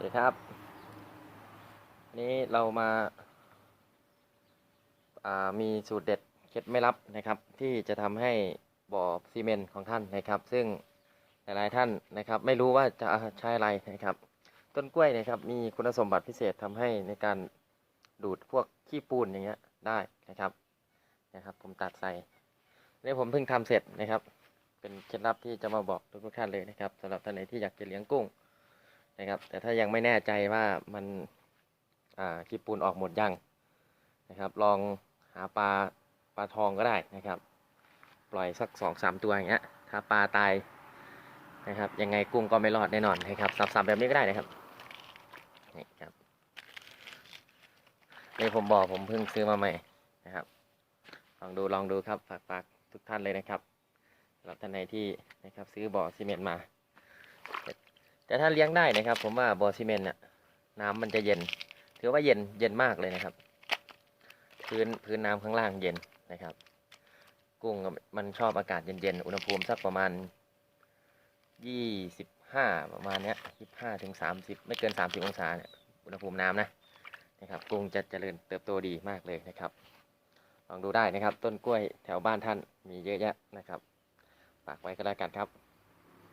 สวัสดีครับวันนี้เรามาามีสูตรเด็ดเคล็ดไม่ลับนะครับ ที่จะทำให้บ่อซีเมนต์ของท่านนะครับ ซึ่งหลายๆท่านนะครับ ไม่รู้ว่าจะใช้อะไรนะครับ ต้นกล้วยนะครับ มีคุณสมบัติพิเศษทำให้ในการดูดพวกขี้ปูนอย่างเงี้ยได้นะครับนะครับ ผมตัดใส่นี่ผมเพิ่งทำเสร็จนะครับ เป็นเคล็ดลับที่จะมาบอกทุกท่านเลยนะครับสำหรับท่านไหนที่อยากจะเลี้ยงกุ้ง นะครับ แต่ถ้ายังไม่แน่ใจว่ามันอ่าขี้ปูนออกหมดยังนะครับ ลองหาปลาปลาทองก็ได้นะครับ ปล่อยสักสองสามตัวอย่างเงี้ย ถ้าปลาตายนะครับ ยังไงกุ้งก็ไม่รอดแน่นอนนะครับสับๆแบบนี้ก็ได้นะครับนี่ครับนี่ผมบอกผมเพิ่งซื้อมาใหม่นะครับ ลองดูลองดูครับฝากฝากทุกท่านเลยนะครับสำหรับท่านไหนที่นะครับซื้อบ่อซีเมนต์มา แต่ถ้าเลี้ยงได้นะครับ ผมว่าบอซีเมนต์น่ะน้ำมันจะเย็น ถือว่าเย็นเย็นมากเลยนะครับ พื้นพื้นน้ำข้างล่างเย็นนะครับ กุ้งมันชอบอากาศเย็นๆอุณหภูมิสักประมาณยี่สิบห้าประมาณเนี้ยยี่ห้าถึงสามสิบไม่เกินสามสิบองศาเนี่ยอุณหภูมิน้ำนะนะครับกุ้งจะเจริญเติบโตดีมากเลยนะครับ ลองดูได้นะครับ ต้นกล้วยแถวบ้านท่านมีเยอะแยะนะครับฝากไว้ก็แล้วกันครับ